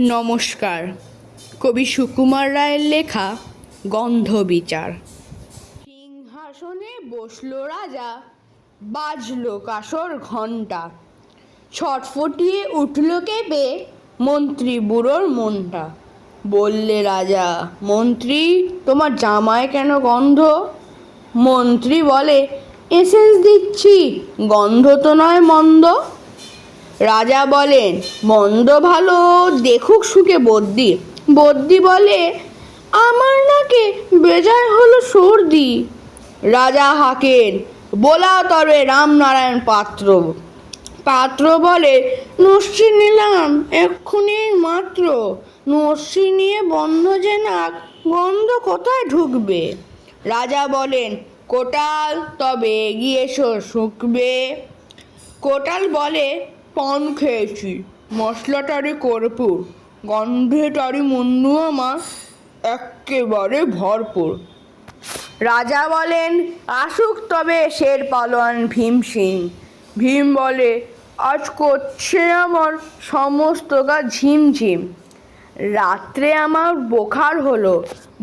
নমস্কার। কবি সুকুমার রায়ের লেখা গন্ধ বিচার। সিংহাসনে বসল রাজা, বাজল কাসর ঘণ্টা। ছটফটিয়ে উঠল কেঁপে মন্ত্রী বুড়োর মনটা। বললে রাজা, মন্ত্রী, তোমার জামায় কেন গন্ধ? মন্ত্রী বলে, এসেন্স দিচ্ছি, গন্ধ তো নয় মন্দ। রাজা বলেন, মন্দ ভালো দেখুক সুখে বদ্যি। বদ্যি বলে, আমার নাকে বেজায় হলো সর্দি। রাজা হাকেন, বলা তবে রামনারায়ণ পাত্র। পাত্র বলে, নস্যি নিলাম, এক্ষুনি মাত্র। নস্যি নিয়ে বন্ধ যে নাক গন্ধ কোথায় ঢুকবে? রাজা বলেন, কোটাল তবে এগিয়ে এসো, শুকবে। কোটাল বলে পান খেয়েছি। মশলাটারি কর্পূর, গন্ধেটারি মুন্ডু আমার একেবারে ভরপুর। রাজা বলেন, আসুক তবে শের পালোয়ান ভীম সিং। ভীম বলে, আজ করছে আমার সমস্ত গা ঝিমঝিম রাত্রে আমার বোখার হলো।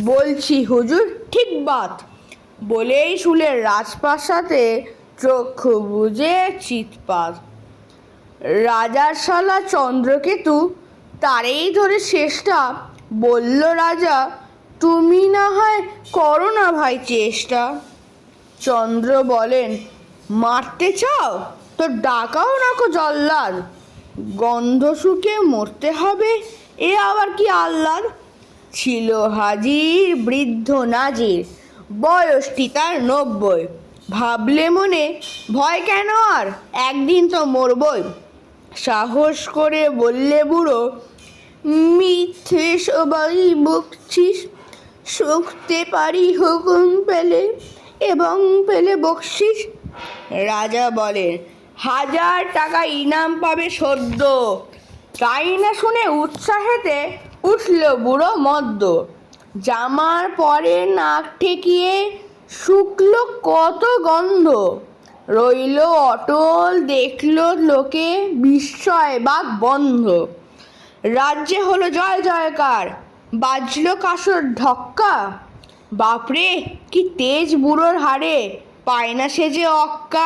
বলছি, হুজুর, ঠিক বাত। বলেই শুলে রাজপ্রাসাদে চক্ষু বুঝে চিৎপাত। রাজার শালা চন্দ্রকেতু, তারেই ধরে শেষটা বলল রাজা, তুমি না হয় করো না ভাই চেষ্টা। চন্দ্র বলেন, মারতে চাও? তো ডাকাও না কো জল্লাদ। গন্ধ শুকে মরতে হবে, এ আবার কি আহ্লাদ? ছিল হাজির বৃদ্ধ নাজির, বয়সটি তার নব্বই। ভাবলে মনে, ভয় কেন আর? একদিন তো মরবই। সাহস করে বললে বুড়ো, মিথ্যে সবাই বকছিস, শুকতে পারি হুকুম পেলে এবং পেলে বকশিস রাজা বলেন, হাজার টাকা ইনাম পাবে সদ্য। তাই না শুনে উৎসাহেতে উঠল বুড়ো মদ্য জামার পরে নাক ঠেকিয়ে শুকলো কত গন্ধ। রইল অটল, দেখল লোকে বিস্ময় বাক বন্ধ রাজ্যে হলো জয় জয়কার, বাজল কাসর ঢক্কা। বাপরে, কি তেজ বুড়োর হাড়ে, পায় না সে যে অক্কা।